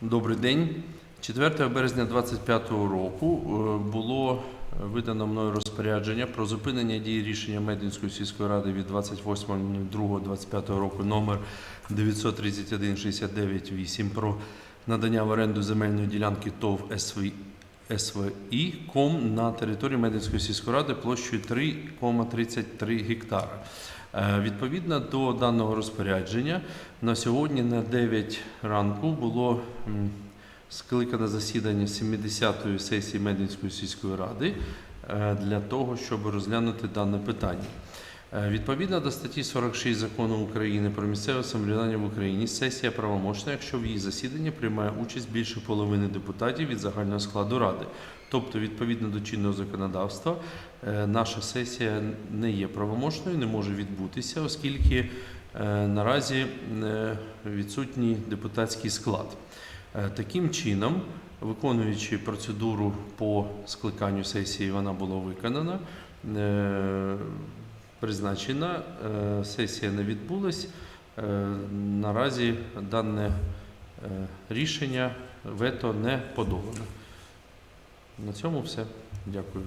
Добрий день. 4 березня 2025 року е, було видано мною розпорядження про зупинення дії рішення Мединської сільської ради від 28.02.25 року номер 931 про надання в оренду земельної ділянки ТОВ СВ СВІ КОМ на території Мединської сільської ради площею 3,33 гектара. Е, Відповідно до даного розпорядження, на сьогодні на 9 ранку було скликано засідання 70-ї сесії Мединської сільської ради е, для того, щоб розглянути дане питання. Е, Відповідно до статті 46 закону України про місцеве самоврядування в Україні, сесія правомочна, якщо в її засіданні приймає участь більше половини депутатів від загального складу ради. Тобто, відповідно до чинного законодавства, е, наша сесія не є правомочною, не може відбутися, оскільки е, наразі відсутній депутатський склад. Таким чином, виконуючи процедуру по скликанню сесії, вона була виконана. Призначена, Е, сесія не відбулась. Е, Наразі дане е, рішення вето не подолано. На цьому все. Дякую.